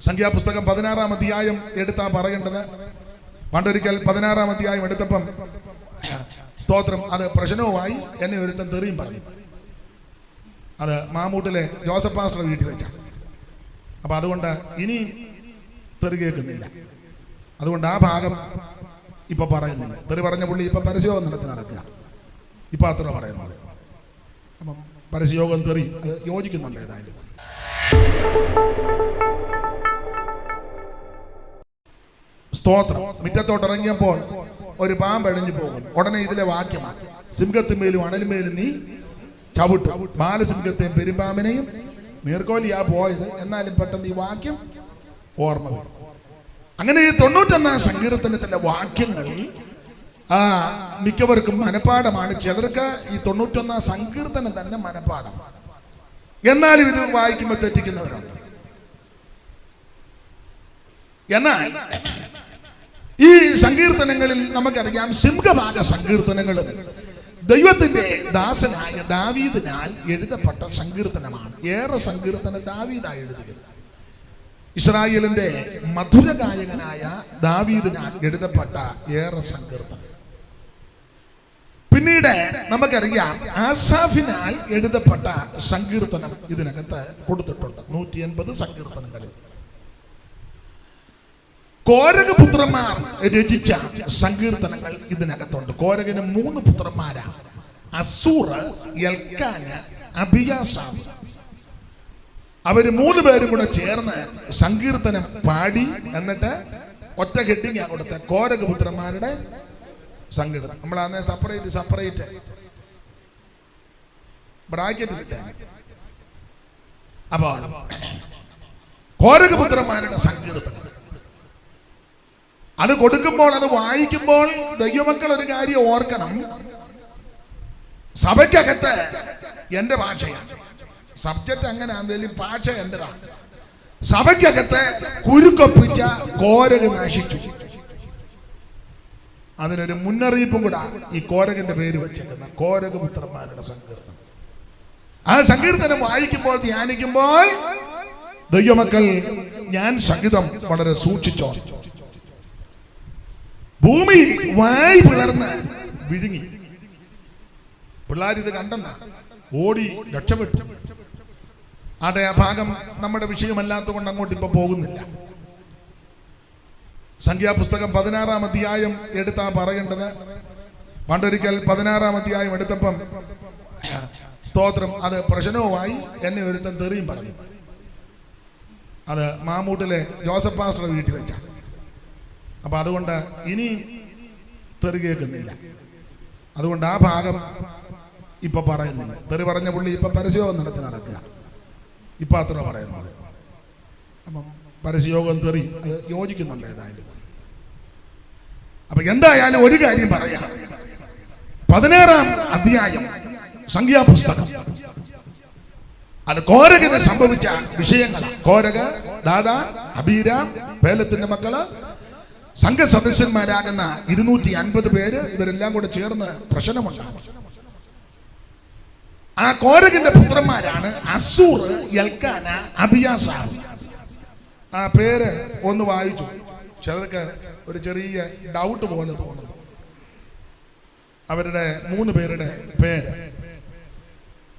സംഖ്യാപുസ്തകം പതിനാറാം അധ്യായം എടുത്താ പറയേണ്ടത്. പണ്ടൊരിക്കൽ പതിനാറാം അധ്യായം എടുത്തപ്പം സ്തോത്രം. അത് പ്രശ്നവുമായി എന്നെ ഒരുത്തൻ തെറിയും പറഞ്ഞു. അത് മാമൂട്ടിലെ ജോസഫ് പാസ്റ്റർ വീട്ടിൽ വെച്ചാണ് അപ്പൊ അതുകൊണ്ട് ഇനി തെറി കേൾക്കുന്നില്ല. അതുകൊണ്ട് ആ ഭാഗം ഇപ്പൊ പറയുന്നില്ല. തെറി പറഞ്ഞ പുള്ളി ഇപ്പൊ പരസ്യോഗം നടത്തി നടക്കുക. ഇപ്പൊ അത്ര പറയുന്നത് അപ്പം പരസ്യയോഗം തെറി. അത് യോജിക്കുന്നുണ്ട് ഏതായാലും. സ്തോത്രം. മുറ്റത്തോട്ട് ഇറങ്ങിയപ്പോൾ ഒരു പാമ്പ് അഴിഞ്ഞു പോകുന്നു. ഉടനെ ഇതിലെ വാക്യമാണ് സിംഹത്തിന്മേലും അണലിന്മേലും നീ ചവിട്ടു. ബാലസിംഹത്തെയും പെരുമ്പാമ്പിനെയും നീർക്കോലിയാ പോയത്. എന്നാലും പെട്ടെന്ന് ഈ വാക്യം ഓർമ്മ വരും. അങ്ങനെ ഈ തൊണ്ണൂറ്റൊന്നാം സങ്കീർത്തനത്തിന്റെ വാക്യങ്ങൾ ആ മിക്കവർക്കും മനപ്പാടമാണ് ചിലർക്ക് ഈ തൊണ്ണൂറ്റൊന്നാം സങ്കീർത്തനം തന്നെ മനപ്പാടമാണ് എന്നാലും ഇത് വായിക്കുമ്പോൾ തെറ്റിക്കുന്നവരുണ്ട്. എന്നാൽ ഈ സങ്കീർത്തനങ്ങളിൽ നമുക്കറിയാം സിംഹഭാഗ സങ്കീർത്തനങ്ങളും. ദൈവത്തിന്റെ ദാസനായ ദാവീദിനാൽ എഴുതപ്പെട്ട സങ്കീർത്തനമാണ്. ഏറെ സങ്കീർത്തനം ദാവീദായി എഴുതിയത് ഇസ്രായേലിന്റെ മധുര ഗായകനായ ദാവീദിനാൽ എഴുതപ്പെട്ട ഏറെ സങ്കീർത്തനം. പിന്നീട് നമുക്കറിയാം ആസാഫിനാൽ എഴുതപ്പെട്ട സങ്കീർത്തനം ഇതിനകത്ത് കൊടുത്തിട്ടുണ്ട്. നൂറ്റി എൺപത് സങ്കീർത്തനങ്ങളിൽ. കോരകപുത്രന്മാർ രചിച്ച സങ്കീർത്തനങ്ങൾ ഇതിനകത്തുണ്ട്. കോരകന് മൂന്ന് പുത്രന്മാരാണ് അസൂർ അബിയാസാവ് അവർ മൂന്ന് പേരും കൂടെ ചേർന്ന് സങ്കീർത്തനം പാടി എന്നിട്ട് ഒറ്റ കെട്ടിങ് കൊടുത്ത കോരകപുത്രന്മാരുടെ സങ്കീർത്തനം. നമ്മൾ അന്നേ സെപ്പറേറ്റ് സെപ്പറേറ്റ് ബ്രാക്കറ്റ് കിട്ടാൻ അപ്പോൾ കോരകപുത്രന്മാരുടെ സങ്കീർത്തനം. അത് കൊടുക്കുമ്പോൾ അത് വായിക്കുമ്പോൾ ദൈവമക്കൾ ഒരു കാര്യം ഓർക്കണം. സഭയ്ക്കകത്ത് എന്റെ ഭാഷയാണ്. സബ്ജക്റ്റ് അങ്ങനെ എന്തെങ്കിലും ഭാഷ എന്റേതാണ് സഭയ്ക്കകത്ത് കുരുക്കൊപ്പിച്ച കോരക് നശിച്ചു. അതിനൊരു മുന്നറിയിപ്പും കൂടെ ഈ കോരകന്റെ പേര് വെച്ചേക്കുന്ന കോരകപുത്രന്മാരുടെ സങ്കീർത്തനം. ആ സങ്കീർത്തനം വായിക്കുമ്പോൾ ധ്യാനിക്കുമ്പോൾ ദൈവമക്കൾ ഞാൻ സംഗീതം വളരെ സൂക്ഷിച്ചോ ഭൂമി വായി പിളർന്ന് വിഴുങ്ങി. പിള്ളേർ ഇത് കണ്ടെന്ന ഓടി രക്ഷപ്പെട്ടു. ആട്ടെ ആ ഭാഗം നമ്മുടെ വിഷയമല്ലാത്ത കൊണ്ട് അങ്ങോട്ട് ഇപ്പൊ പോകുന്നില്ല. സംഖ്യാപുസ്തകം പതിനാറാം അധ്യായം എടുത്താ പറയേണ്ടത്. പണ്ടൊരിക്കൽ പതിനാറാം അധ്യായം എടുത്തപ്പം സ്തോത്രം അത് പ്രശ്നവുമായി എന്നെ ഒരുത്തൻ തെറിയും പറഞ്ഞു. അത് മാമൂട്ടിലെ ജോസഫ് പാസ്റ്റർ വീട്ടിൽ വെച്ചാണ്. അപ്പൊ അതുകൊണ്ട് ഇനി തെറി കേൾക്കുന്നില്ല. അതുകൊണ്ട് ആ ഭാഗം ഇപ്പൊ പറയുന്നില്ല. തെറി പറഞ്ഞ പുള്ളി ഇപ്പൊ പരസ്യയോഗം നടത്തി നടക്കുക. ഇപ്പൊ അത്ര പറയുന്നത് അപ്പം പരസ്യയോഗം തെറി അത് യോജിക്കുന്നുണ്ട് ഏതായാലും. അപ്പൊ എന്തായാലും ഒരു കാര്യം പറയാം. പതിനേഴാം അധ്യായം സംഖ്യാപുസ്തകം. അത് കോരകന് സംഭവിച്ച വിഷയങ്ങൾ കോരക ദാദാ അബീരാം പേലത്തിന്റെ മക്കൾ സംഘസദസ്യന്മാരാകുന്ന ഇരുന്നൂറ്റി അൻപത് പേര് ഇവരെല്ലാം കൂടെ ചേർന്ന് പ്രശ്നമുണ്ടാകും ആ കോരകിന്റെ പുത്രന്മാരാണ് അസൂർ എൽക്കാന അബിയാസ ആ പേര് ഒന്ന് വായിച്ചു. ചിലർക്ക് ഒരു ചെറിയ ഡൗട്ട് പോലെ തോന്നുന്നു. അവരുടെ മൂന്ന് പേരുടെ പേര്.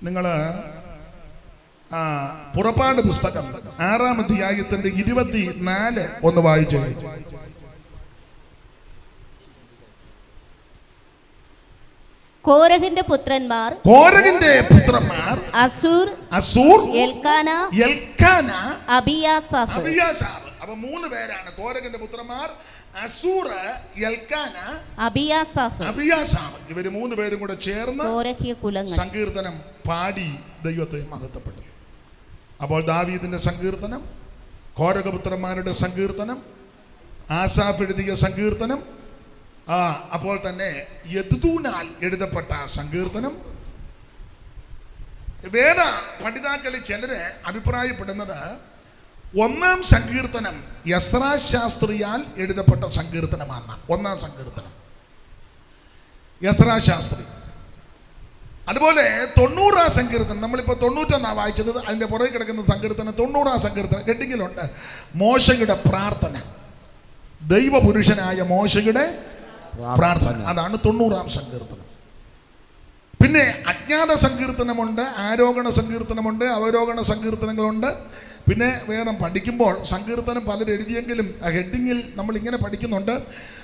നിങ്ങൾ പുറപ്പാട് പുസ്തകം ആറാം അധ്യായത്തിന്റെ ഇരുപത്തി നാല് ഒന്ന് വായിച്ചു. കോരഹിന്റെ പുത്രന്മാർ കോരഹിന്റെ പുത്രന്മാർ Assir Assir Elkanah Elkanah Abiasaph. Abiasaph. അപ്പൊ മൂന്ന് പേരാണ് കോരഹിന്റെ പുത്രന്മാർ അസൂർ എൽക്കാന അബിയാസാഫ്. അബിയാസാഫ്. ഇവർ മൂന്ന് പേരും കൂടെ ചേർന്ന് കോരഹിയ കുലങ്ങൾ. സങ്കീർത്തനം പാടി ദൈവത്തെ മഹത്വപ്പെട്ടു അപ്പോൾ ദാവീദിന്റെ സങ്കീർത്തനം കോരകപുത്രന്മാരുടെ സങ്കീർത്തനം ആസാഫ് എഴുതിയ സങ്കീർത്തനം ആ അപ്പോൾ തന്നെ യദൂനാൽ എഴുതപ്പെട്ട സങ്കീർത്തനം. വേദ പഠിതാക്കളിൽ ചിലര് അഭിപ്രായപ്പെടുന്നത് ഒന്നാം സങ്കീർത്തനം യസ്രാ ശാസ്ത്രിയാൽ എഴുതപ്പെട്ട സങ്കീർത്തനമാണ്. ഒന്നാം സങ്കീർത്തനം. യസ്രാ ശാസ്ത്രി. അതുപോലെ തൊണ്ണൂറാം സങ്കീർത്തനം. നമ്മളിപ്പോൾ തൊണ്ണൂറ്റൊന്നാ വായിച്ചത്. അതിന്റെ പുറകെ കിടക്കുന്ന സങ്കീർത്തനം തൊണ്ണൂറാം സങ്കീർത്തനം. കെട്ടിങ്ങിലുണ്ട് മോശയുടെ പ്രാർത്ഥന. ദൈവപുരുഷനായ മോശയുടെ പ്രാർത്ഥന. അതാണ് തൊണ്ണൂറാം സങ്കീർത്തനം. പിന്നെ അജ്ഞാത സങ്കീർത്തനമുണ്ട് ആരോഗണ സങ്കീർത്തനമുണ്ട് അവരോഗണ സങ്കീർത്തനങ്ങളുണ്ട്. പിന്നെ വേറെ പഠിക്കുമ്പോൾ സങ്കീർത്തനം പലരും എഴുതിയെങ്കിലും ആ ഹെഡിങ്ങിൽ നമ്മൾ ഇങ്ങനെ പഠിക്കുന്നുണ്ട്.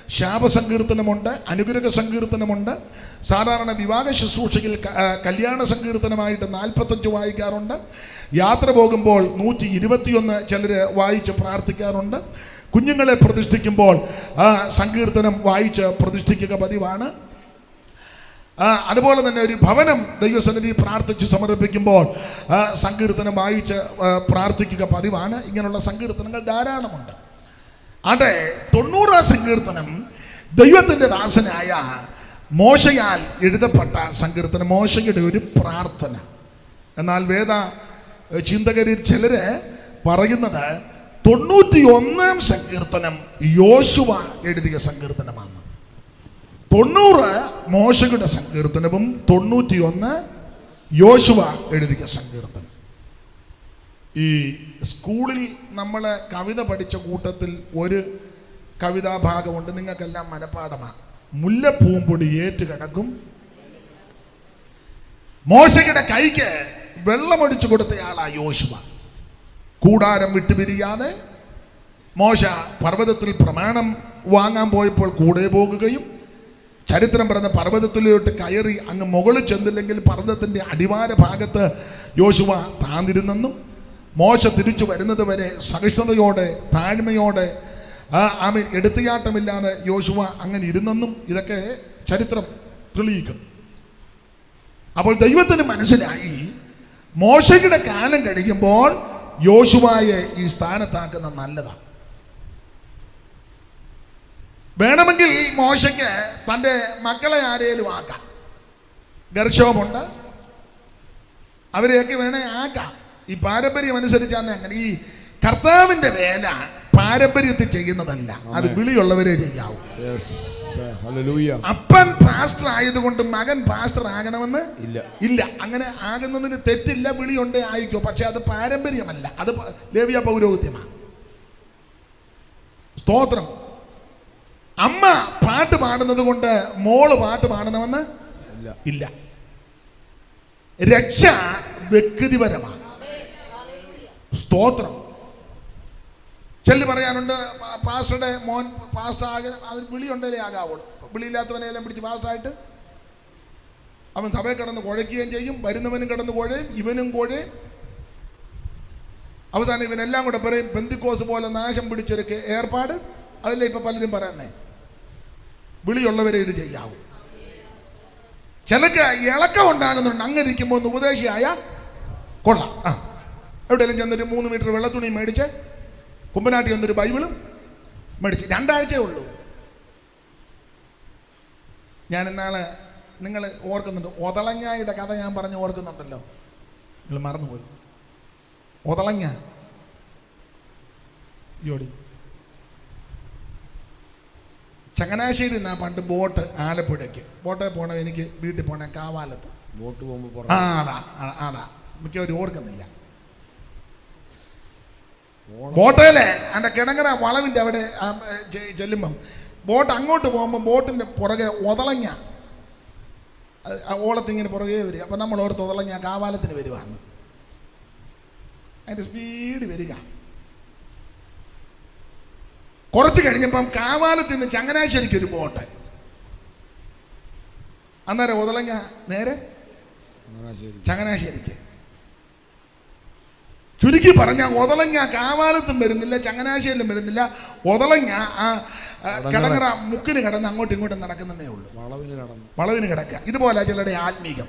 ശാപസങ്കീർത്തനമുണ്ട് അനുഗ്രഹ സങ്കീർത്തനമുണ്ട്. സാധാരണ വിവാഹ ശുശ്രൂഷയിൽ കല്യാണ സങ്കീർത്തനമായിട്ട് നാൽപ്പത്തഞ്ച് വായിക്കാറുണ്ട്. യാത്ര പോകുമ്പോൾ നൂറ്റി ഇരുപത്തിയൊന്ന് ചിലർ വായിച്ച് പ്രാർത്ഥിക്കാറുണ്ട്. കുഞ്ഞുങ്ങളെ പ്രതിഷ്ഠിക്കുമ്പോൾ ആ സങ്കീർത്തനം വായിച്ച് പ്രതിഷ്ഠിക്കുക പതിവാണ്. അതുപോലെ തന്നെ ഒരു ഭവനം ദൈവസന്നിധി പ്രാർത്ഥിച്ച് സമർപ്പിക്കുമ്പോൾ സങ്കീർത്തനം വായിച്ച് പ്രാർത്ഥിക്കുക പതിവാണ്. ഇങ്ങനെയുള്ള സങ്കീർത്തനങ്ങൾ ധാരാളമുണ്ട്. അതെ തൊണ്ണൂറാം സങ്കീർത്തനം ദൈവത്തിന്റെ ദാസനായ മോശയാൽ എഴുതപ്പെട്ട സങ്കീർത്തനം മോശയുടെ ഒരു പ്രാർത്ഥന. എന്നാൽ വേദ ചിന്തകരിൽ ചിലര് പറയുന്നത് തൊണ്ണൂറ്റി ഒന്നാം സങ്കീർത്തനം യോശുവ എഴുതിയ സങ്കീർത്തനമാണ്. തൊണ്ണൂറ് മോശയുടെ സങ്കീർത്തനവും തൊണ്ണൂറ്റി ഒന്ന് യോശുവ എഴുതിയ സങ്കീർത്തനം. ഈ സ്കൂളിൽ നമ്മൾ കവിത പഠിച്ച കൂട്ടത്തിൽ ഒരു കവിതാഭാഗമുണ്ട് നിങ്ങൾക്കെല്ലാം മനഃപ്പാടമാണ് മുല്ലപ്പൂമ്പൊടി ഏറ്റ് കിടക്കും. മോശയുടെ കൈക്ക് വെള്ളമൊഴിച്ചു കൊടുത്തയാളാ യോശുവ. കൂടാരം വിട്ടുപിരിയാതെ മോശ പർവതത്തിൽ പ്രമാണം വാങ്ങാൻ പോയപ്പോൾ കൂടെ പോകുകയും ചരിത്രം പറഞ്ഞ പർവതത്തിലോട്ട് കയറി അങ്ങ് മുകളിൽ ചെന്നില്ലെങ്കിൽ പർവതത്തിന്റെ അടിവാര ഭാഗത്ത് യോശുവ താന്നിരുന്നെന്നും മോശ തിരിച്ചു വരുന്നത് വരെ സഹിഷ്ണുതയോടെ താഴ്മയോടെ ആമി എടുത്തുചാട്ടമില്ലാതെ യോശുവ അങ്ങനെ ഇരുന്നെന്നും ഇതൊക്കെ ചരിത്രം തെളിയിക്കുന്നു അപ്പോൾ ദൈവത്തിന് മനസ്സിലായി മോശയുടെ കാലം കഴിയുമ്പോൾ യോശുവായെ ഈ സ്ഥാനത്താക്കുന്ന നല്ലതാണ് വേണമെങ്കിൽ മോശയ്ക്ക് തന്റെ മക്കളെ ആരേലും ആക്കാം. ഗർഷോമുണ്ട് അവരെയൊക്കെ വേണേ ആക്കാം. ഈ പാരമ്പര്യം അനുസരിച്ചാണ് അങ്ങനെ ഈ കർത്താവിന്റെ വേല പാരമ്പര്യത്തിൽ ചെയ്യുന്നതല്ല. അത് വിളിയുള്ളവരെ ചെയ്യാവൂ. അപ്പൻ പാസ്റ്റർ ആയതുകൊണ്ട് മകൻ പാസ്റ്റർ ആകണമെന്ന് ഇല്ല. ഇല്ല. അങ്ങനെ ആകുന്നതിന് തെറ്റില്ല വിളിയുണ്ടേ ആയിക്കോ. പക്ഷെ അത് പാരമ്പര്യമല്ല. അത് ലേവിയ പൗരോഹിത്യമാണ്. സ്തോത്രം. അമ്മ പാട്ട് പാടുന്നത് കൊണ്ട് മോൾ പാട്ട് പാടണമെന്ന് ഇല്ല. രക്ഷ വ്യക്തിപരമാണ്. സ്തോത്രം. ചെല്ലു പറയാനുണ്ട് പാസ്റ്ററുടെ മോൻ പാസ്റ്റർ ആകെ അതിന് വിളിയുണ്ടല്ലേ ആകാവുള്ളൂ വിളിയില്ലാത്തവനെല്ലാം പിടിച്ച് പാസ്റ്ററായിട്ട് അവൻ സഭയിൽ കിടന്ന് കുഴയ്ക്കുകയും ചെയ്യും വരുന്നവനും കിടന്ന് കുഴയും ഇവനും കുഴയും. അവസാനം ഇവനെല്ലാം കൂടെ പറയും ബന്ധുക്കോസ് പോലെ നാശം പിടിച്ചൊരു ഏർപ്പാട്. അതല്ലേ ഇപ്പം പലരും പറയുന്നേ? വിളിയുള്ളവരെ ഇത് ചെയ്യാവൂ. ചിലക്ക് ഇളക്കം ഉണ്ടാകുന്നുണ്ട് അങ്ങനെ ഇരിക്കുമ്പോൾ ഒന്ന് ഉപദേശിയായ കൊള്ളാം. ആ എവിടെയെങ്കിലും ചെന്നൊരു മൂന്ന് മീറ്റർ വെള്ളത്തുണി മേടിച്ച് കുമ്പനാട്ടി വന്നൊരു ബൈബിളും മേടിച്ച്. രണ്ടാഴ്ചയേ ഉള്ളൂ. ഞാൻ ഇന്നാൾ നിങ്ങൾ ഓർക്കുന്നുണ്ട്. ഒതളങ്ങായുടെ കഥ ഞാൻ പറഞ്ഞ് ഓർക്കുന്നുണ്ടല്ലോ. നിങ്ങൾ മറന്നുപോയി. ഒതളങ്ങ യോടി ചങ്ങനാശ്ശേരി നിന്നാ പണ്ട് ബോട്ട് ആലപ്പുഴയ്ക്ക്. ബോട്ടിൽ പോകണം എനിക്ക് വീട്ടിൽ പോകണം കാവാലത്ത്. ബോട്ട് പോകുമ്പോ ആ അതാ അതാ മിക്കവരും ഓർക്കുന്നില്ല. ബോട്ടയിലെ എന്റെ കിടങ്ങര വളവിന്റെ അവിടെ ചെല്ലുമ്പം ബോട്ട് അങ്ങോട്ട് പോകുമ്പോൾ ബോട്ടിന്റെ പുറകെ ഒതളങ്ങ ഓളത്തിങ്ങനെ പുറകെ വരിക. അപ്പം നമ്മൾ ഓർത്ത് ഒതളങ്ങ കാവാലത്തിന് വരുവാന്ന്. അതിന്റെ സ്പീഡ് വരിക. കുറച്ച് കഴിഞ്ഞപ്പം കാവാലത്ത് നിന്ന് ചങ്ങനാശ്ശേരിക്ക് ഒരു ബോട്ട്. അന്നേരം ഒതളങ്ങ നേരെ ചങ്ങനാശ്ശേരിക്ക്. ചുരുക്കി പറഞ്ഞ ഒതളങ്ങ കാവാലത്തും വരുന്നില്ല ചങ്ങനാശ്ശേരിയിലും വരുന്നില്ല. ഒതളങ്ങ ആ കിടങ്ങറ മുക്കിന് കിടന്ന് അങ്ങോട്ടും ഇങ്ങോട്ടും നടക്കുന്നതേ ഉള്ളൂ. വളവിന് കിടക്കുക. ഇതുപോലെ ചിലരുടെ ആത്മീകം.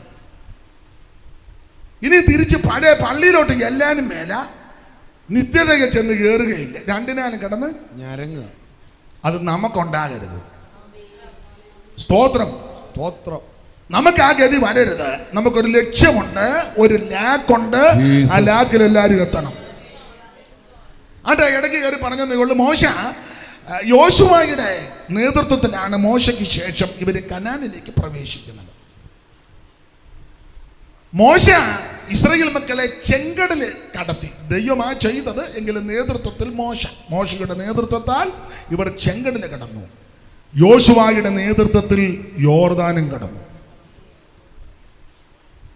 ഇനി തിരിച്ച് പഴയ പള്ളിയിലോട്ട് എല്ലാനും മേല നിത്യതയിൽ ചെന്ന് കയറുകയില്ല രണ്ടിനാലും കിടന്ന് അത് നമുക്കുണ്ടാകരുത്. സ്തോത്രം. സ്തോത്രം. നമുക്ക് ആ ഗതി വരരുത്. നമുക്കൊരു ലക്ഷ്യമുണ്ട് ഒരു ലാക്കുണ്ട്. ആ. ലാക്കിൽ എല്ലാവരും എത്തണം. അതെ ഇടയ്ക്ക് കയറി പറഞ്ഞു ഉള്ളൂ മോശ യോശുവായുടെ നേതൃത്വത്തിലാണ് മോശയ്ക്ക് ശേഷം ഇവർ കനാനിലേക്ക് പ്രവേശിക്കുന്നത്. മോശ ഇസ്രയേൽ മക്കളെ ചെങ്കടൽ കടത്തി. ദൈവമാ ചെയ്തത് എങ്കിലും നേതൃത്വത്തിൽ മോശ. മോശയുടെ നേതൃത്വത്താൽ ഇവർ ചെങ്കടൽ കടന്നു. യോശുവായുടെ നേതൃത്വത്തിൽ യോർദാനും കടന്നു.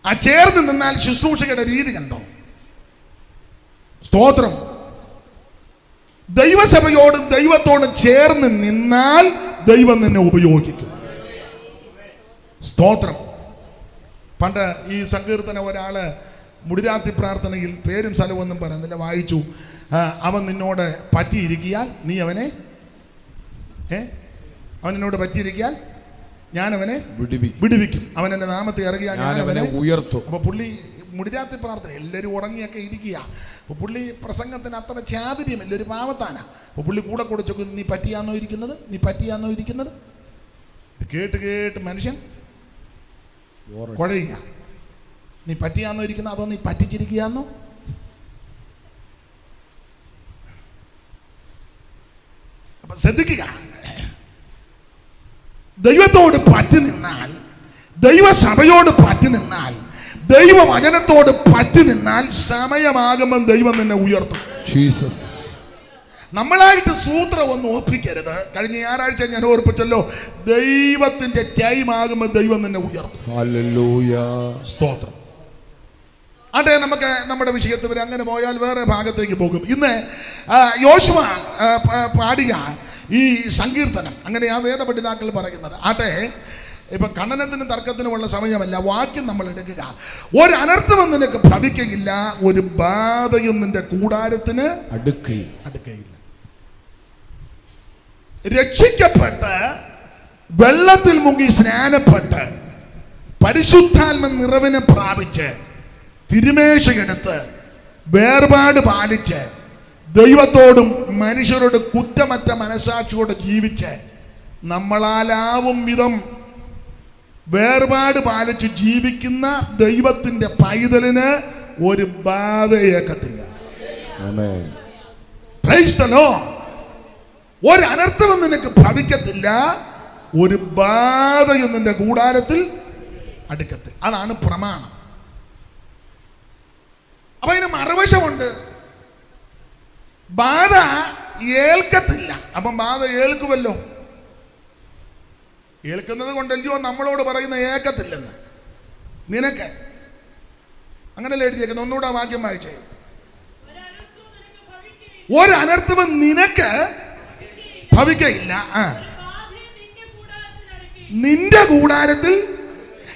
ആ ചേർന്ന് നിന്നാൽ ശുശ്രൂഷയുടെ രീതി കണ്ടോ? സ്തോത്രം. ദൈവസഭയോടും ദൈവത്തോടും ചേർന്ന് നിന്നാൽ ദൈവം നിന്നെ ഉപയോഗിക്കും. സ്തോത്രം. പണ്ട് ഈ സങ്കീർത്തന ഒരാൾ മുടിരാത്തി പ്രാർത്ഥനയിൽ പേരും സ്ഥലമൊന്നും പറയുന്നില്ല വായിച്ചു. അവൻ നിന്നോട് പറ്റിയിരിക്കിയാൽ നീ അവനെ ഏ? അവൻ എന്നോട് പറ്റിയിരിക്കിയാൽ ഞാൻ അവനെ വിടുവിക്കും. വിടുവിക്കും. അവൻ എന്റെ നാമത്തെ ഇറങ്ങിയാൽ ഞാൻ അവനെ ഉയർത്തും. അപ്പൊ പുള്ളി മുടിരാത്തി പ്രാർത്ഥന എല്ലാവരും ഉറങ്ങിയൊക്കെ ഇരിക്കുക. അപ്പൊ പുള്ളി പ്രസംഗത്തിന് അത്ര ചാതുര്യമില്ല ഒരു പാവത്താനാ. അപ്പൊ പുള്ളി കൂടെ കൊടുത്തൊക്കെ നീ പറ്റിയാന്നോ ഇരിക്കുന്നത്? നീ പറ്റിയാന്നോ ഇരിക്കുന്നത്? ഇത് കേട്ട് കേട്ട് മനുഷ്യൻ കുഴയുക. നീ പറ്റിയാന്നോ ഇരിക്കുന്നത്? അതോ നീ പറ്റിച്ചിരിക്കുകയാന്നോ? അപ്പൊ ശ്രദ്ധിക്കുക. ദൈവത്തോട് പറ്റി നിന്നാൽ ദൈവസഭയോട് പറ്റി നിന്നാൽ ദൈവവചനത്തോട് പറ്റി നിന്നാൽ സമയമാകുമ്പോൾ ദൈവം നിന്നെ ഉയർത്തും. ജീസസ് നമ്മളായിട്ട് സൂത്രം ഒന്ന് ഒപ്പിക്കരുത്. കഴിഞ്ഞ ഞായറാഴ്ച ഞാൻ ഓർപ്പിച്ചല്ലോ ദൈവത്തിന്റെ ടൈം ആകുമ്പോൾ ദൈവം നിന്നെ ഉയർത്തും. സ്തോത്രം. അതെ നമുക്ക് നമ്മുടെ വിഷയത്തിൽ അങ്ങനെ പോയാൽ വേറെ ഭാഗത്തേക്ക് പോകും. ഇന്ന് യോശുവ പാടിയ ഈ സങ്കീർത്തനം. അങ്ങനെ ആ വേദപണ്ഡിതാക്കൾ പറയുന്നത്. ആട്ടെ ഇപ്പൊ ഖണ്ഡനത്തിനും തർക്കത്തിനുമുള്ള സമയമല്ല. വാക്യം നമ്മൾ എടുക്കുക. ഒരു അനർത്ഥം നിനക്ക് ഭവിക്കയില്ല ഒരു ബാധയും നിന്റെ കൂടാരത്തിന് അടുക്കുകയും അടുക്കയില്ല. രക്ഷിക്കപ്പെട്ട് വെള്ളത്തിൽ മുങ്ങി സ്നാനപ്പെട്ട് പരിശുദ്ധാത്മ നിറവിനെ പ്രാപിച്ച് തിരുമേശയെടുത്ത് വേർപാട് പാലിച്ച് ദൈവത്തോടും മനുഷ്യരോട് കുറ്റമറ്റ മനസാക്ഷിയോട് ജീവിച്ച് നമ്മളാലാവും വിധം വേർപാട് പാലിച്ച് ജീവിക്കുന്ന ദൈവത്തിന്റെ പൈതലിന് ഒരു ബാധയേക്കത്തില്ല. ഒരു അനർത്ഥവും നിനക്ക് ഭവിക്കത്തില്ല ഒരു ബാധയും നിന്റെ കൂടാരത്തിൽ അടുക്കത്തിൽ അതാണ് പ്രമാണം. അപ്പൊ അതിന് മറുവശമുണ്ട്. ബാധ ഏൽക്കത്തില്ല. അപ്പം ബാധ ഏൽക്കുമല്ലോ ഏൽക്കുന്നത് കൊണ്ടല്ലയോ നമ്മളോട് പറയുന്ന ഏക്കത്തില്ലെന്ന് നിനക്ക്. അങ്ങനല്ലേ എഴുതിയേക്കുന്നത്? ഒന്നുകൂടെ വാക്യം വായിച്ചേ. ഒരു അനർത്ഥവും നിനക്ക് ഭവിക്കയില്ല. ആ. നിന്റെ കൂടാരത്തിൽ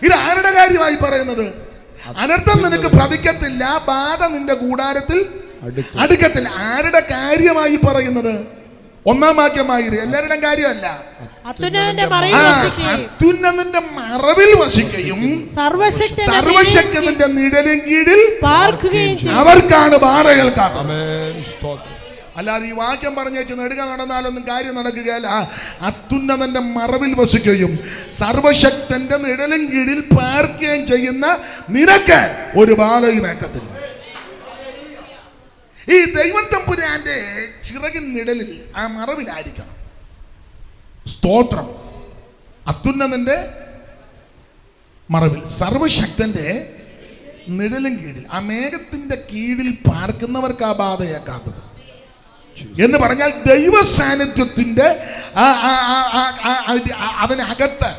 ഇത് ആരുടെ കാര്യമായി പറയുന്നത്? അനർത്ഥം നിനക്ക് ഭവിക്കത്തില്ല ബാധ നിന്റെ കൂടാരത്തിൽ അടുക്കും അടുക്കത്തില്ല ആരുടെ കാര്യമായി പറയുന്നത്? ഒന്നാം വാക്യമായി എല്ലാവരുടെയും കാര്യമല്ല. അത്യുന്നതന്റെ മറവിൽ വസിക്കുകയും. സർവശക്തന്റെ നിഴലും കീഴിൽ അവർക്കാണ് അല്ലാതെ ഈ വാക്യം പറഞ്ഞു നെടുക നടന്നാലൊന്നും കാര്യം നടക്കുകയല്ല. അത്യുന്നതന്റെ മറവിൽ വസിക്കുകയും സർവശക്തന്റെ നിഴലും കീഴിൽ പാർക്കുകയും ചെയ്യുന്ന നിനക്ക് ഒരു ബാധയും ഏക്കത്തില്ല ഈ ദൈവം ചിറകിൻ നിഴലിൽ ആ മറവിലായിരിക്കണം. സ്തോത്രം. അത്യുന്നതന്റെ മറവിൽ സർവശക്തന്റെ നിഴലും കീഴിൽ ആ മേഘത്തിന്റെ കീഴിൽ പാർക്കുന്നവർക്ക് ആ ബാധയേക്കാത്തത് എന്ന് പറഞ്ഞാൽ ദൈവ സാന്നിധ്യത്തിന്റെ അതിനകത്ത്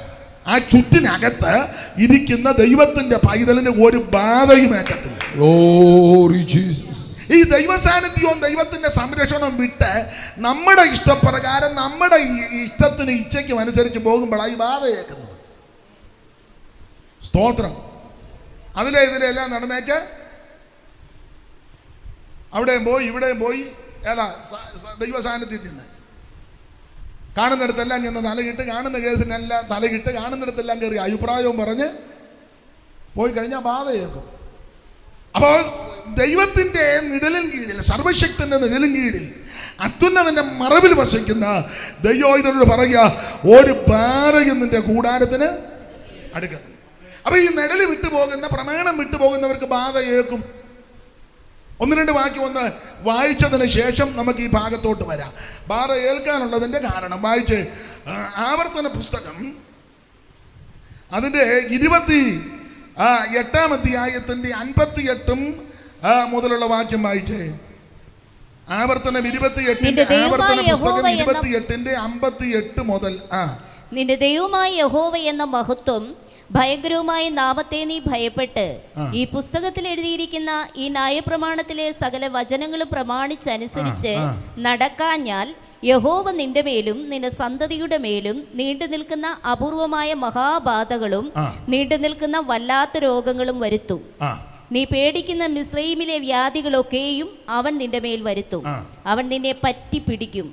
ആ ചുറ്റിനകത്ത് ഇരിക്കുന്ന ദൈവത്തിന്റെ പൈതലിന് ഒരു ബാധയും ഏക്കത്തില്ല ഈ ദൈവസാന്നിധ്യവും ദൈവത്തിന്റെ സംരക്ഷണവും വിട്ട് നമ്മുടെ ഇഷ്ടപ്രകാരം നമ്മുടെ ഇഷ്ടത്തിന് ഇച്ഛയ്ക്കും അനുസരിച്ച് പോകുമ്പോഴാണ് ഈ ബാധ ഏക്കുന്നത് സ്തോത്രം. അതിലെ ഇതിലെല്ലാം നടന്നേച്ച് അവിടെയും പോയി ഇവിടെയും പോയി ഏതാ ദൈവ സാന്നിധ്യത്തിൽ നിന്ന്. കാണുന്നിടത്തെല്ലാം ചെന്ന് തലകിട്ട് കാണുന്ന കേസിനെല്ലാം തലകിട്ട് കാണുന്നിടത്തെല്ലാം കയറി അഭിപ്രായവും പറഞ്ഞ് പോയി കഴിഞ്ഞാൽ ബാധയേക്കും അപ്പോൾ ദൈവത്തിന്റെ നിഴലിൻ കീഴിൽ സർവശക്തന്റെ നിഴലിൻ കീഴിൽ അത്യുന്നതിന്റെ മറവിൽ വസിക്കുന്ന ദൈവം ഇതിനോട് പറയുക ഒരു പാറയും നിന്റെ കൂടാരത്തിന് അടുക്കത്തില്ല അപ്പൊ ഈ നിഴൽ വിട്ടുപോകുന്ന പ്രമാണം വിട്ടുപോകുന്നവർക്ക് ബാധ ഏക്കും ഒന്ന് രണ്ട് വാക്യം ഒന്ന് വായിച്ചതിന് ശേഷം നമുക്ക് ഈ ഭാഗത്തോട്ട് വരാം. ബാധ ഏൽക്കാനുള്ളതിന്റെ കാരണം വായിച്ച് ആവർത്തന പുസ്തകം അതിന്റെ ഇരുപത്തി എട്ടാം അധ്യായത്തിന്റെ അൻപത്തിയെട്ടും ആ, മുതലുള്ള വാക്യം വായിച്ചേ. ആവർത്തനം ഇരുപത്തിയെട്ടിന്റെ അമ്പത്തി ആവർത്തന പുസ്തകം ഇരുപത്തിയെട്ടിന്റെ അമ്പത്തിയെട്ട് മുതൽ ആ. നിന്റെ ദൈവമായ യഹോവ എന്ന മഹത്വം ഭയങ്കരവുമായ നാമത്തെ നീ ഭയപ്പെട്ട് ഈ പുസ്തകത്തിൽ എഴുതിയിരിക്കുന്ന ഈ ന്യായപ്രമാണത്തിലെ സകല വചനങ്ങളും പ്രമാണിച്ചനുസരിച്ച്. നടക്കാഞ്ഞാൽ യഹോവ നിന്റെ മേലും നിന്റെ സന്തതിയുടെ മേലും നീണ്ടു നിൽക്കുന്ന അപൂർവമായ മഹാബാധകളും. നീണ്ടു നിൽക്കുന്ന വല്ലാത്ത രോഗങ്ങളും വരുത്തും. നീ പേടിക്കുന്ന മിസ്രൈമിലെ വ്യാധികളൊക്കെയും അവൻ നിന്റെ മേൽ വരുത്തും. അവൻ നിന്നെ പറ്റി പിടിക്കും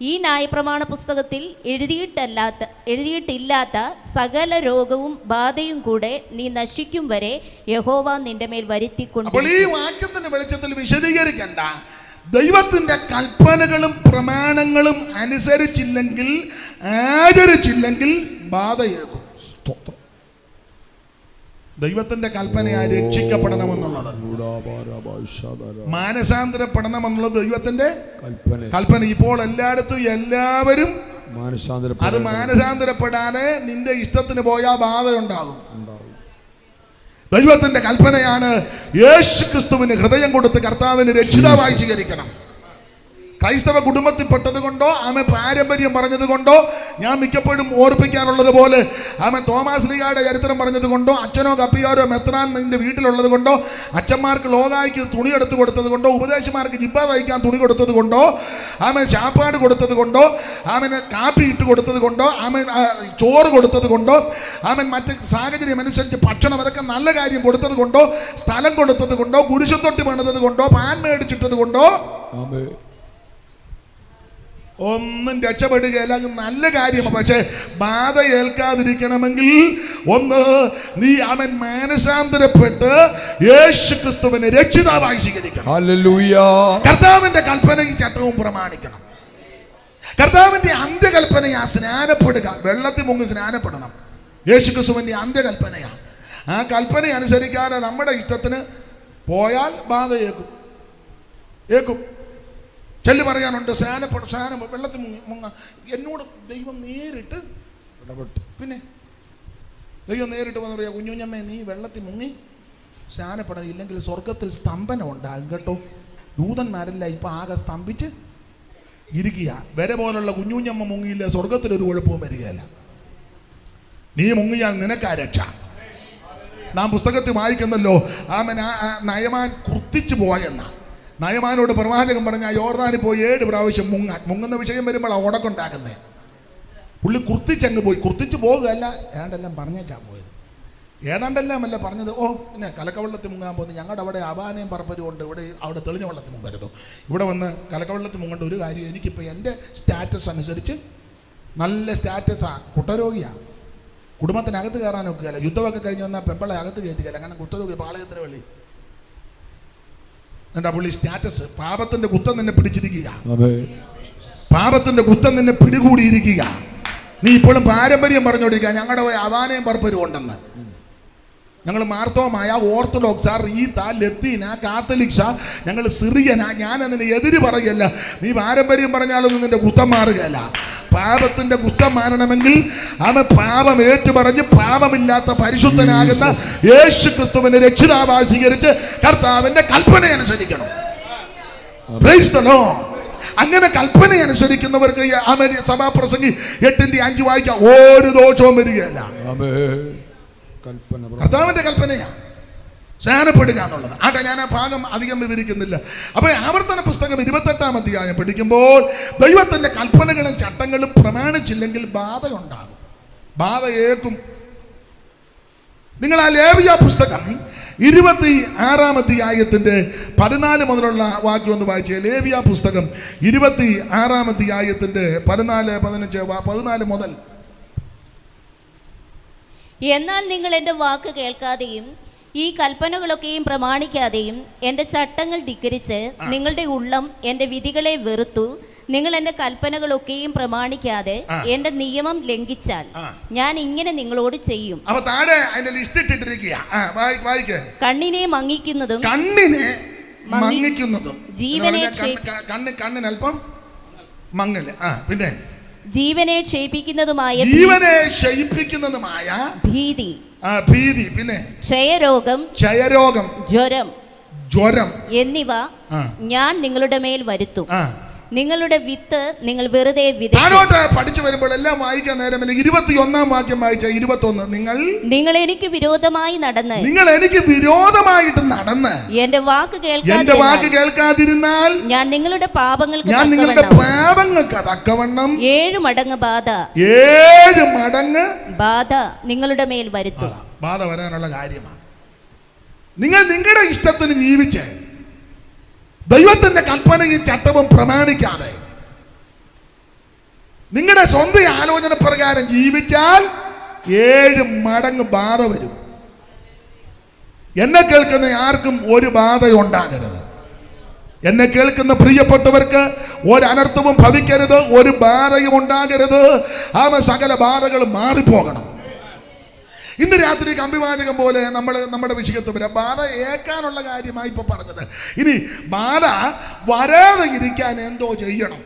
ഈ ന്യായപ്രമാണ പുസ്തകത്തിൽ എഴുതിയിട്ടല്ലാത്ത എഴുതിയിട്ടില്ലാത്ത സകല രോഗവും ബാധയും കൂടെ നീ നശിക്കും വരെ യഹോവ നിന്റെ മേൽ വരുത്തിക്കൊണ്ട് അപ്പോൾ ഈ വാക്യത്തിന്റെ വെളിച്ചത്തിൽ വിശദീകരിക്കണ്ട. ദൈവത്തിന്റെ കൽപ്പനകളും പ്രമാണങ്ങളും അനുസരിച്ചില്ലെങ്കിൽ ആചരിച്ചില്ലെങ്കിൽ സ്തോത്രം ദൈവത്തിന്റെ കൽപ്പനയായി രക്ഷിക്കപ്പെടണമെന്നുള്ളത്. മാനസാന്തരപ്പെടണം മാനസാന്തരപ്പെടണമെന്നുള്ളത് ദൈവത്തിന്റെ കൽപ്പന. ഇപ്പോൾ എല്ലായിടത്തും എല്ലാവരും അത് മാനസാന്തരപ്പെടാന് നിന്റെ ഇഷ്ടത്തിന് പോയാൽ ബാധ ഉണ്ടാകും. ഉണ്ടാവും. ദൈവത്തിന്റെ കൽപ്പനയാണ് യേശു ക്രിസ്തുവിന് ഹൃദയം കൊടുത്ത് കർത്താവിന് രക്ഷിതാവായി സ്വീകരിക്കണം. ക്രൈസ്തവ കുടുംബത്തിൽപ്പെട്ടത് കൊണ്ടോ ആമെ പാരമ്പര്യം പറഞ്ഞത് കൊണ്ടോ ഞാൻ മിക്കപ്പോഴും ഓർപ്പിക്കാറുള്ളത് പോലെ ആമെ തോമാസ് ലീഗയുടെ ചരിത്രം പറഞ്ഞത് കൊണ്ടോ അച്ഛനോ കപ്പിയാരോ മെത്രാൻ നിന്റെ വീട്ടിലുള്ളത് കൊണ്ടോ അച്ഛന്മാർക്ക് ലോകായ്ക്ക് തുണി എടുത്തു കൊടുത്തത് കൊണ്ടോ ഉപദേശമാർക്ക് ജിബ്ബ തയ്ക്കാൻ തുണി കൊടുത്തത് കൊണ്ടോ ആമ ചാപ്പാട് കൊടുത്തത് കൊണ്ടോ ആമന് കാപ്പി ഇട്ട് കൊടുത്തത് കൊണ്ടോ ആമൻ ചോറ് കൊടുത്തത് കൊണ്ടോ ആമൻ മറ്റ് സാഹചര്യം അനുസരിച്ച് ഭക്ഷണം അതൊക്കെ നല്ല കാര്യം കൊടുത്തത് കൊണ്ടോ സ്ഥലം കൊടുത്തത് കൊണ്ടോ കുരിശത്തൊട്ടി പണിതത് കൊണ്ടോ പാൻ മേടിച്ചിട്ടത് കൊണ്ടോ. ഒന്നും രക്ഷപ്പെടുകയില്ല. നല്ല കാര്യമാണ്. പക്ഷേ ബാധ ഏൽക്കാതിരിക്കണമെങ്കിൽ ഒന്ന് നീ അവൻ മാനസാന്തരപ്പെട്ട് യേശു ക്രിസ്തുവിനെ രക്ഷിതാവായി സ്വീകരിക്കണം. കർത്താവിന്റെ കൽപ്പനയും ചട്ടവും പ്രമാണിക്കണം. കർത്താവിന്റെ അന്ത്യകൽപ്പനയാ സ്നാനപ്പെടുക. വെള്ളത്തിൽ മുങ്ങി സ്നാനപ്പെടണം. യേശു ക്രിസ്തുവിന്റെ അന്ത്യകൽപ്പനയാ. ആ കൽപ്പന അനുസരിക്കാതെ നമ്മുടെ ഇഷ്ടത്തിന് പോയാൽ ബാധ ഏക്കും ഏക്കും. ചെല്ലു പറയാനുണ്ട് സ്നാനപ്പെട്ട സ്നാനം വെള്ളത്തിൽ മുങ്ങി മുങ്ങ. എന്നോട് ദൈവം നേരിട്ട് ഇടപെട്ടു. പിന്നെ ദൈവം നേരിട്ട് വന്ന് പറയാ കുഞ്ഞുഞ്ഞമ്മേ നീ വെള്ളത്തിൽ മുങ്ങി. സ്നാനപ്പെടാൻ ഇല്ലെങ്കിൽ സ്വർഗത്തിൽ സ്തംഭനം ഉണ്ടാകും കേട്ടോ. ദൂതന്മാരല്ല ഇപ്പം ആകെ സ്തംഭിച്ച് ഇരിക്കുക വരെ പോലുള്ള കുഞ്ഞുഞ്ഞമ്മ മുങ്ങിയില്ല? സ്വർഗത്തിലൊരു കുഴപ്പവും വരികയില്ല. നീ മുങ്ങിയാൽ നിനക്കാ രക്ഷ. നാം പുസ്തകത്തിൽ വായിക്കുന്നല്ലോ ആമൻ നയമാൻ കുർത്തിച്ചു പോയെന്ന. നയമാനോട് പ്രവാചകൻ പറഞ്ഞ ആ യോർദാനിൽ പോയി ഏഴ് പ്രാവശ്യം മുങ്ങാൻ മുങ്ങുന്ന വിഷയം വരുമ്പോൾ ഉടക്കുണ്ടാക്കുന്നത്. പുള്ളി കുർത്തിച്ചങ്ങ് പോയി. കുർത്തിച്ച് പോകുകയല്ല ഏതാണ്ടെല്ലാം പറഞ്ഞേച്ചാ പോയത്. ഏതാണ്ടെല്ലാം അല്ല പറഞ്ഞത് ഓ പിന്നെ കലക്കവെള്ളത്തിൽ മുങ്ങാൻ പോകുന്നത് ഞങ്ങളുടെ അവിടെ അപാനയും പറപ്പരും ഉണ്ട്. ഇവിടെ അവിടെ തെളിഞ്ഞ വെള്ളത്തിൽ മുങ്ങരുത്. ഇവിടെ വന്ന് കലക്കവെള്ളത്തിൽ മുങ്ങേണ്ട ഒരു കാര്യം എനിക്കിപ്പോൾ എന്റെ സ്റ്റാറ്റസ് അനുസരിച്ച് നല്ല സ്റ്റാറ്റസാണ് കുട്ടരോഗിയാണ് കുടുംബത്തിനകത്ത് കയറാൻ ഒക്കുകയല്ല യുദ്ധമൊക്കെ കഴിഞ്ഞ് വന്നാൽ പെമ്പളെ അകത്ത് കയറ്റുകയല്ല കാരണം കുട്ടരോഗി പാളയത്തിന് വെള്ളി ആ പുള്ളി സ്റ്റാറ്റസ് പാപത്തിന്റെ കുത്തം നിന്നെ പിടിച്ചിരിക്കുക. പാപത്തിന്റെ കുത്തം നിന്നെ പിടികൂടിയിരിക്കുക. നീ ഇപ്പോഴും പാരമ്പര്യം പറഞ്ഞുകൊണ്ടിരിക്കുക ഞങ്ങളുടെ അവാനയും പർപ്പരും ഉണ്ടെന്ന് ഞങ്ങൾ മാർത്തോമായ ഓർത്തഡോക്സ റീത്ത ലത്തീന കാത്തലിക്സ ഞങ്ങൾ സിറിയന ഞാൻ അതിന് എതിര് പറയല്ല. നീ പാരമ്പര്യം പറഞ്ഞാലൊന്നും നിന്റെ കുത്തം മാറുകയല്ല. പാപത്തിന്റെ കുത്തം മാറണമെങ്കിൽ അവൻ പാപം ഏറ്റുപറഞ്ഞ് പാപമില്ലാത്ത പരിശുദ്ധനാകുന്ന യേശു ക്രിസ്തുവിനെ രക്ഷിതാവായി സ്വീകരിച്ച് കർത്താവിന്റെ കൽപ്പന അനുസരിക്കണം. അങ്ങനെ കൽപ്പന അനുസരിക്കുന്നവർക്ക് സഭാപ്രസംഗി എട്ടിന്റെ അഞ്ച് വായിക്കാം. ഒരു ദോഷവും വരികയല്ല. കർത്താവിന്റെ കൽപ്പനയാ. സ്നാനപ്പെടുക എന്നുള്ളത്. ആട്ടെ ഞാൻ ആ ഭാഗം അധികം വിവരിക്കുന്നില്ല. അപ്പൊ ആവർത്തന പുസ്തകം ഇരുപത്തെട്ടാം അധ്യായം പഠിക്കുമ്പോൾ ദൈവത്തിന്റെ കൽപ്പനകളും ചട്ടങ്ങളും പ്രമാണിച്ചില്ലെങ്കിൽ ബാധയുണ്ടാകും. ബാധ ഏക്കും. നിങ്ങൾ ആ ലേവിയ പുസ്തകം ഇരുപത്തി ആറാം അധ്യായത്തിന്റെ പതിനാല് മുതലുള്ള വാക്യം ഒന്ന് വായിച്ചേ. ലേവിയ പുസ്തകം ഇരുപത്തി ആറാം അധ്യായത്തിന്റെ പതിനാല് പതിനഞ്ച് പതിനാല് മുതൽ എന്നാൽ നിങ്ങൾ എന്റെ വാക്ക് കേൾക്കാതെയും ഈ കൽപ്പനകളൊക്കെയും പ്രമാണിക്കാതെയും എന്റെ ചട്ടങ്ങൾ ധിക്കരിച്ച് നിങ്ങളുടെ ഉള്ളം എന്റെ വിധികളെ വെറുത്തു നിങ്ങൾ എന്റെ കൽപ്പനകളൊക്കെയും പ്രമാണിക്കാതെ. എന്റെ നിയമം ലംഘിച്ചാൽ ഞാൻ ഇങ്ങനെ നിങ്ങളോട് ചെയ്യും. കണ്ണിനെ മങ്ങിക്കുന്നതും കണ്ണിനെ മങ്ങി- മങ്ങിക്കുന്നതും. ജീവനെ കണ്ണ്- കണ്ണ് കണ്ണിന് അല്പം മങ്ങൽ. ആ പിന്നെ? ജീവനെ ക്ഷയിപ്പിക്കുന്നതുമായ ജീവനെ ക്ഷയിപ്പിക്കുന്നതുമായ ഭീതി. ആ ഭീതി പിന്നെ? ക്ഷയരോഗം ക്ഷയരോഗം ജ്വരം ജ്വരം. എന്നിവ ഞാൻ നിങ്ങളുടെ മേൽ വരുത്തും. നിങ്ങളുടെ വിത്ത് നിങ്ങൾ വെറുതെ താനോട്ട് പഠിച്ചു വരുമ്പോൾ എല്ലാം വായിക്കാൻ നേരമില്ല. ഇരുപത്തി ഒന്നാം വാക്യം വായിച്ച ഇരുപത്തി ഒന്ന് നിങ്ങൾ? നിങ്ങൾ എനിക്ക് വിരോധമായി നടന്ന്. നിങ്ങൾ എനിക്ക് വിരോധമായിട്ട് നടന്ന്. എന്റെ വാക്ക് എന്റെ വാക്ക് കേൾക്കാതിരുന്നാൽ ഞാൻ നിങ്ങളുടെ പാപങ്ങൾക്ക് ഞാൻ നിങ്ങളുടെ പാപങ്ങൾക്ക് അതക്കവണ്ണം ഏഴ് മടങ്ങ് ബാധ. ഏഴ് മടങ്ങ് ബാധ നിങ്ങളുടെ മേൽ വരുത്തും. ബാധ വരാനുള്ള കാര്യമാണ്. നിങ്ങൾ നിങ്ങളുടെ ഇഷ്ടത്തിന് ജീവിച്ച്. ദൈവത്തിന്റെ കൽപ്പനയും ചട്ടവും പ്രമാണിക്കാതെ നിങ്ങളുടെ സ്വന്തം ആലോചന പ്രകാരം ജീവിച്ചാൽ ഏഴ് മടങ്ങ് ബാധ വരും. എന്നെ കേൾക്കുന്ന ആർക്കും ഒരു ബാധ ഉണ്ടാകരുത്. എന്നെ കേൾക്കുന്ന പ്രിയപ്പെട്ടവർക്ക് ഒരു അനർത്ഥവും ഭവിക്കരുത് ഒരു ബാധയും ഉണ്ടാകരുത്. ആ സകല ബാധകൾ മാറിപ്പോകണം. ഇന്ന് രാത്രി കമ്പിവാചകം പോലെ നമ്മൾ നമ്മുടെ വിഷയത്ത് വരാം. ബാധ ഏക്കാനുള്ള കാര്യമായി ഇപ്പൊ പറഞ്ഞത്. ഇനി ബാധ വരാതെ ഇരിക്കാൻ എന്തോ ചെയ്യണം.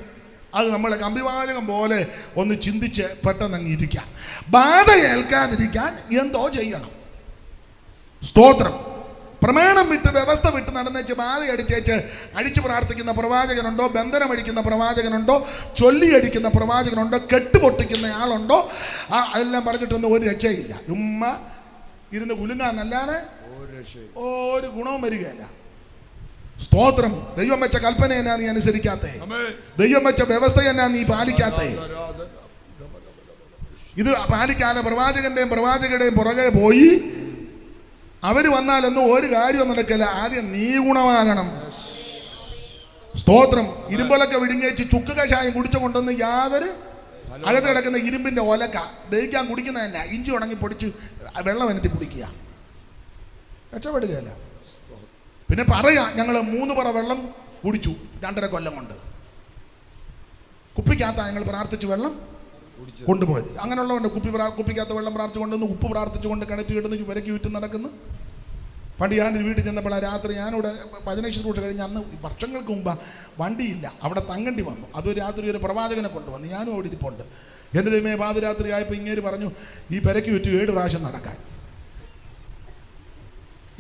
അത് നമ്മൾ കമ്പിവാചകം പോലെ ഒന്ന് ചിന്തിച്ച് പെട്ടെന്ന് അങ്ങ് ഇരിക്കാം. ബാധ ഏൽക്കാതിരിക്കാൻ എന്തോ ചെയ്യണം. സ്തോത്രം. പ്രമാണം വിട്ട് വ്യവസ്ഥ വിട്ട് നടന്നേച്ച് അടിച്ചേച്ച് അടിച്ചു പ്രാർത്ഥിക്കുന്ന പ്രവാചകനുണ്ടോ ബന്ധനം അടിക്കുന്ന പ്രവാചകനുണ്ടോ ചൊല്ലി അടിക്കുന്ന പ്രവാചകനുണ്ടോ കെട്ടുപൊട്ടിക്കുന്ന ആളുണ്ടോ ആ അതെല്ലാം പറഞ്ഞിട്ടൊന്നും ഒരു രക്ഷയില്ല ഉമ്മ ഇരുന്ന് കുലുങ്ങാന്നല്ലാതെ ഒരു ഗുണവും വരികയില്ല സ്തോത്രം ദൈവം വെച്ച കൽപ്പന എന്നാ നീ അനുസരിക്കാത്തേ ദൈവം വെച്ച വ്യവസ്ഥ എന്നാ നീ പാലിക്കാത്തേ ഇത് പാലിക്കാതെ പ്രവാചകന്റെയും പ്രവാചകരുടെയും പുറകെ പോയി അവർ വന്നാലൊന്നും ഒരു കാര്യവും നടക്കില്ല. ആദ്യം നീ ഗുണമാകണം. സ്തോത്രം. ഇരുമ്പലൊക്കെ വിഴുങ്ങേച്ച് ചുക്ക് കഷായം കുടിച്ചു കൊണ്ടുവന്ന് യാതൊരു അകത്ത് കിടക്കുന്ന ഇരുമ്പിന്റെ ഒലക്ക ദഹിക്കാൻ കുടിക്കുന്നതല്ല. ഇഞ്ചി ഉണങ്ങി പൊടിച്ച് വെള്ളം അനത്തി കുടിക്കുക. രക്ഷപ്പെടുകയല്ല പിന്നെ പറയാ ഞങ്ങൾ മൂന്ന് പറ വെള്ളം കുടിച്ചു രണ്ടര കൊല്ലം കൊണ്ട്. കുപ്പിക്കകത്താ ഞങ്ങൾ പ്രാർത്ഥിച്ചു വെള്ളം കൊണ്ടുപോയത്. അങ്ങനെയുള്ളവണ്ട് കുപ്പി പ്രാ കുപ്പിക്കകത്ത് വെള്ളം പ്രാർത്ഥിച്ചു കൊണ്ടുവന്ന് ഉപ്പ് പ്രാർത്ഥിച്ചുകൊണ്ട് കിണറ്റ് കിടന്ന് വിലക്ക് ചുറ്റും നടക്കുന്നു. പണ്ട് ഞാൻ വീട്ടിൽ ചെന്നപ്പോൾ രാത്രി ഞാനിവിടെ പതിനേഴ് ശുശ്രൂഷ കഴിഞ്ഞ് അന്ന് വർഷങ്ങൾക്ക് മുമ്പ് വണ്ടിയില്ല. അവിടെ തങ്ങണ്ടി വന്നു. അത് രാത്രി ഒരു പ്രവാചകനെ കൊണ്ടുവന്നു. ഞാനും അവിടെ ഇരിപ്പുണ്ട്. എന്റെ ദൈവമേ പാതിരാത്രി ആയപ്പോൾ ഇങ്ങേര് പറഞ്ഞു ഈ പെരയ്ക്ക് ചുറ്റും ഏഴ് പ്രാവശ്യം നടക്കാൻ.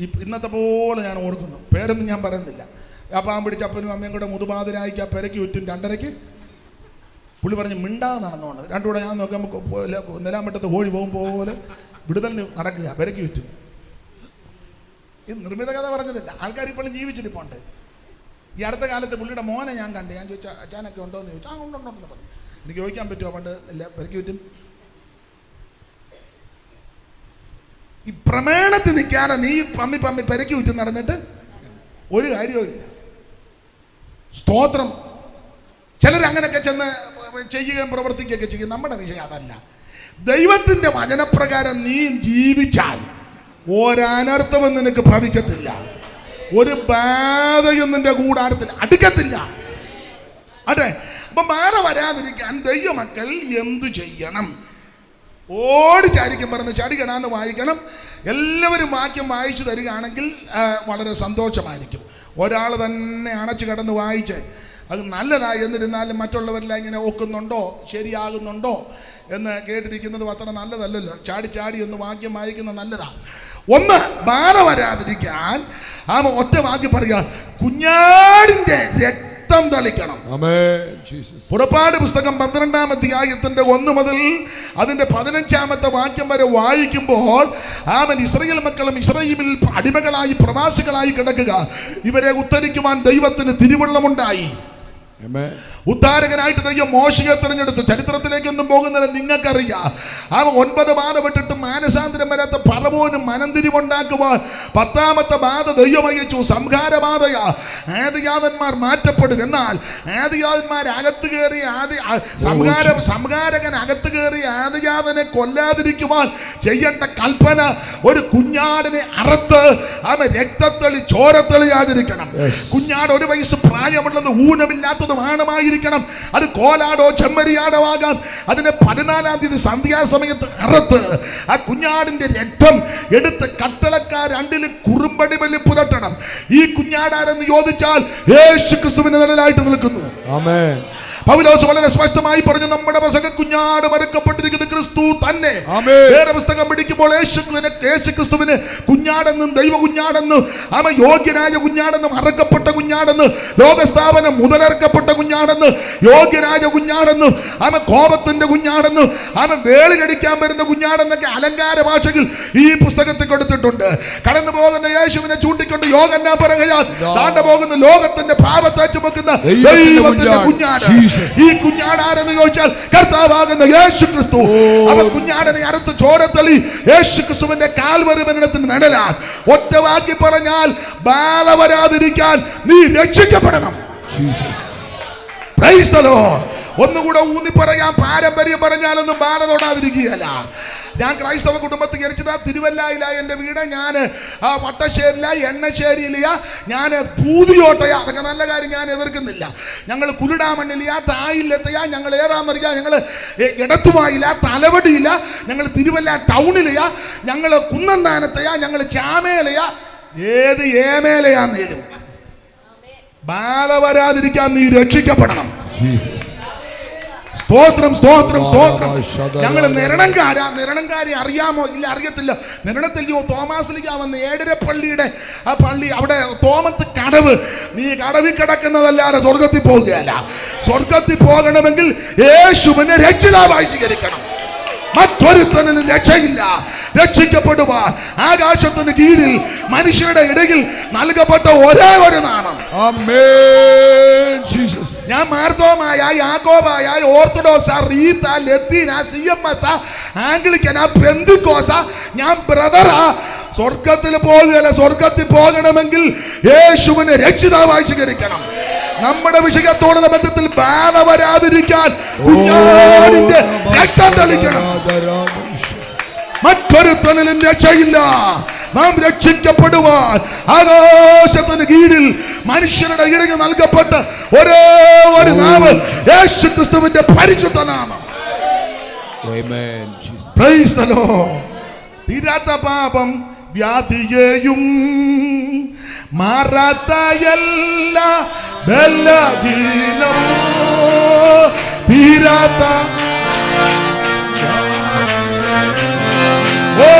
ഈ ഇന്നത്തെ പോലെ ഞാൻ ഓർക്കുന്നു. പേരൊന്നും ഞാൻ പറയുന്നില്ല. ആ പിടിച്ച അപ്പനും അമ്മയും കൂടെ മുതുപാതിരായിക്ക് ആ പെരക്കി ചുറ്റും രണ്ടരയ്ക്ക് പുള്ളി പറഞ്ഞ് മിണ്ടാതെ നടന്നുകൊണ്ട് രണ്ടുകൂടെ ഞാൻ നോക്കുമ്പോൾ നിലാമ്പറ്റത്ത് കോഴി പോകും പോലെ വിടുതലിന് നടക്കുക വിലക്ക് വിറ്റു ഇത് നിർമ്മിത കഥ പറഞ്ഞതല്ല ആൾക്കാർ ഇപ്പോഴും ജീവിച്ചിരിപ്പുണ്ട് ഈ അടുത്ത കാലത്ത് പുള്ളിയുടെ മോനെ ഞാൻ കണ്ട്. ഞാൻ ചോദിച്ചു അച്ഛനൊക്കെ ഉണ്ടോ എന്ന് ചോദിച്ചു ആ ഉണ്ടോണ്ടെന്ന് പറഞ്ഞു. എനിക്ക് ചോദിക്കാൻ പറ്റുമോ പണ്ട്? ഇല്ല വിലക്ക് വിറ്റും ഈ പ്രമേണത്തിൽ നിൽക്കാതെ നീ പമ്മി പമ്മി പെരക്കി വിറ്റും നടന്നിട്ട് ഒരു കാര്യവും ഇല്ല സ്തോത്രം. ചിലർ അങ്ങനെയൊക്കെ ചെന്ന് ചെയ്യുകയും പ്രവർത്തിക്കുകയൊക്കെ ചെയ്യും. നമ്മുടെ വിഷയം അതല്ല. ദൈവത്തിന്റെ വചനപ്രകാരം നീ ജീവിച്ചാൽ ഒരനർത്ഥവും നിനക്ക് ഭവിക്കത്തില്ല. ഒരു ബാധയും നിന്റെ കൂടാരത്തിൽ അടുക്കത്തില്ല. അതെ? അപ്പൊ ബാധ വരാതിരിക്കാൻ ദൈവമക്കൾ എന്തു ചെയ്യണം? ഓടി ചാരിക്കും പറഞ്ഞ് ചടികടാന്ന് വായിക്കണം. എല്ലാവരും വാക്യം വായിച്ചു തരികയാണെങ്കിൽ വളരെ സന്തോഷമായിരിക്കും. ഒരാൾ തന്നെ അണച്ചു കടന്ന് വായിച്ച് അത് നല്ലതായി എന്നിരുന്നാലും മറ്റുള്ളവരെല്ലാം ഇങ്ങനെ ഓക്കുന്നുണ്ടോ? ശരിയാകുന്നുണ്ടോ? എന്ന് കേട്ടിരിക്കുന്നത് അത്ര നല്ലതല്ലല്ലോ. ചാടി ചാടി ഒന്ന് വാക്യം വായിക്കുന്നത് നല്ലതാ. ഒന്ന് ബാല വരാതിരിക്കാൻ ആ ഒറ്റ വാക്യം പറയുക കുഞ്ഞാടിന്റെ രക്തം തളിക്കണം. പുറപ്പാട് പുസ്തകം പന്ത്രണ്ടാം അധ്യായത്തിന്റെ ഒന്ന് മുതൽ അതിന്റെ പതിനഞ്ചാമത്തെ വാക്യം വരെ വായിക്കുമ്പോൾ ആമൻ ഇസ്രയേൽ മക്കളും ഇസ്രയേലിൽ അടിമകളായി പ്രവാസികളായി കിടക്കുക. ഇവരെ ഉദ്ധരിക്കുവാൻ ദൈവത്തിന് തിരുവള്ളമുണ്ടായി. Amen. ഉദ്ധാരകനായിട്ട് ദൈവം മോശയെ തിരഞ്ഞെടുത്തു. ചരിത്രത്തിലേക്കൊന്നും പോകുന്നില്ല. നിങ്ങൾക്കറിയാം. അവൻ ഒൻപത് ബാധ വിട്ടിട്ട് മാനസാന്തരം വരാത്ത പറവോനും മനന്തിരിവുണ്ടാക്കുവാൻ പത്താമത്തെ ബാധ ദൈവം അയച്ചു. സംഹാരബാധയാ ആദിയാതന്മാർ മാറ്റപ്പെടും. എന്നാൽ ആദിയാതന്മാർ അകത്ത് കയറി ആദി സംഹാര സംഹാരകൻ അകത്ത് കയറി ആദിയാതനെ കൊല്ലാതിരിക്കുവാൻ ചെയ്യേണ്ട കൽപ്പന ഒരു കുഞ്ഞാടിനെ അറുത്ത് അവൻ രക്തത്തെളി ചോരത്തെളിയാതിരിക്കണം. കുഞ്ഞാട് ഒരു വയസ്സ് പ്രായമുള്ളത് ഊനമില്ലാത്തതും ആണമായിരിക്കണം അത് കോലാടോ ചെമ്മരിയാടോ ആകാം. അതിനെ പതിനാലാം തീയതി സന്ധ്യാസമയത്ത് അറുത്ത് ആ കുഞ്ഞാടിന്റെ രക്തം എടുത്ത് കട്ടളക്കാർ രണ്ടിൽ കുറുമ്പടി വലി പുരട്ടണം. ഈ കുഞ്ഞാടാരെന്ന് ചോദിച്ചാൽ യേശു ക്രിസ്തുവിന് നിഴലായിട്ട് നിൽക്കുന്നു. പൗലോസ് വളരെ സ്പഷ്ടമായി പറഞ്ഞു നമ്മുടെ പസക കുഞ്ഞാട് മരക്കപ്പെട്ടിരിക്കുന്ന ക്രിസ്തു തന്നെ. വേറെ പുസ്തകം പിടിക്കുമ്പോൾ യേശു ക്രിസ്തുവിന് കുഞ്ഞാടെന്നും ദൈവ കുഞ്ഞാടെന്നും ആമ യോഗ്യനായ കുഞ്ഞാടെന്നും അറക്കപ്പെട്ട കുഞ്ഞാടെന്ന് ലോകസ്ഥാപനം മുതലറക്കപ്പെട്ട കുഞ്ഞാടെന്ന് യോഗ്യനായ കുഞ്ഞാടെന്നും ആമ കോപത്തിന്റെ കുഞ്ഞാടെന്നും ആമ വേളിലടിക്കാൻ വരുന്ന കുഞ്ഞാടെന്നൊക്കെ അലങ്കാര ഭാഷയിൽ ഈ പുസ്തകത്തിൽ കൊടുത്തിട്ടുണ്ട്. കടന്നു പോകുന്ന യേശുവിനെ ചൂണ്ടിക്കൊണ്ട് യോഗന്ന പറയുകയാൽ താണ്ട പോകുന്ന ലോകത്തിന്റെ പാപത്തെ ചുമക്കുന്ന ദൈവത്തിന്റെ കുഞ്ഞാട്. ഈ കുഞ്ഞാട് ആരെന്ന് ചോദിച്ചാൽ കർത്താവാകുന്ന യേശു ക്രിസ്തു അവ കുഞ്ഞാടനെ അറുത്ത് ചോരത്തളി യേശു ക്രിസ്തുവിന്റെ കാൽവറി മരണത്തിന് നടലാൻ ഒറ്റ വാക്കി പറഞ്ഞാൽ ബാല വരാതിരിക്കാൻ നീ രക്ഷിക്കപ്പെടണം. ഒന്നുകൂടെ ഊന്നി പറയാം പാരമ്പര്യം പറഞ്ഞാലൊന്നും ബാല തൊടാതിരിക്കുകയല്ല. ഞാൻ ക്രൈസ്തവ കുടുംബത്തിൽ ജനിച്ചത് തിരുവല്ലയില എന്റെ വീട്. ഞാൻ വട്ടശ്ശേരില എണ്ണശ്ശേരിയിലെയാ. ഞാൻ പൂതിയോട്ടയാ. അതൊക്കെ നല്ല കാര്യം ഞാൻ എതിർക്കുന്നില്ല. ഞങ്ങൾ കുരുടാമണ്ണിലെയാ തായില്ലെത്തയാ ഞങ്ങൾ ഏതാണെന്നറിയാം ഞങ്ങൾ ഇടത്തുമായില്ല തലവടിയില്ല ഞങ്ങൾ തിരുവല്ല ടൗണിലെയാ ഞങ്ങൾ കുന്നന്താനത്തെയാ ഞങ്ങൾ ചാമേലയാ. ഏത് ഏമേലയാ നേരും ബാല വരാതിരിക്കാൻ നീ രക്ഷിക്കപ്പെടണം. സ്തോത്രം സ്തോത്രം സ്തോത്രം. ഞങ്ങൾ നിരണങ്കാര നിരണങ്കാരി അറിയാമോ? ഇല്ല അറിയത്തില്ല. നിരണത്തില്ലയോ? തോമാസിലേക്ക് വന്ന് ഏഴര പള്ളിയുടെ ആ പള്ളി അവിടെ തോമത്ത് കടവ്. നീ കടവിൽ കിടക്കുന്നതല്ലാതെ സ്വർഗത്തിൽ പോകുകയല്ല സ്വർഗത്തിൽ പോകണമെങ്കിൽ യേശുവിനെ രക്ഷിതാവായി സ്വീകരിക്കണം. മറ്റൊരുത്തനും രക്ഷയില്ല. രക്ഷിക്കപ്പെടുവാൻ ആകാശത്തിന് കീഴിൽ മനുഷ്യരുടെ ഇടയിൽ നൽകപ്പെട്ട ഒരേ ഒരു നാമം. Amen. ഞാൻ മാർത്തോമായ യാക്കോബായ ഓർത്തഡോക്സ റീത്ത ലത്തീന സി എം എസ് ആംഗ്ലിക്കന പെന്തിക്കോസ ഞാൻ ബ്രദറാ സ്വർഗത്തിൽ പോകുകയല്ല സ്വർഗത്തിൽ പോകണമെങ്കിൽ യേശുവിനെ രക്ഷിതാവായി സ്വീകരിക്കണം. നമ്മുടെ വിഷയത്തോടുള്ള ബന്ധത്തിൽ ബാധ വരാതിരിക്കാൻ രക്തം തെളിക്കണം. മറ്റൊരുത്തനും രക്ഷയില്ല. നാം രക്ഷിക്കപ്പെടുവാൻ ആകാശത്തിന് കീഴിൽ മനുഷ്യരുടെ ഇടയിൽ നൽകപ്പെട്ട ഒരേ ഒരു നാവ് യേശു ക്രിസ്തുവിന്റെ പരിശുദ്ധ നാമം. തീരാത്ത പാപം വ്യാധിയെയും മാറാത്ത എല്ലാ തീരാത്ത ഓ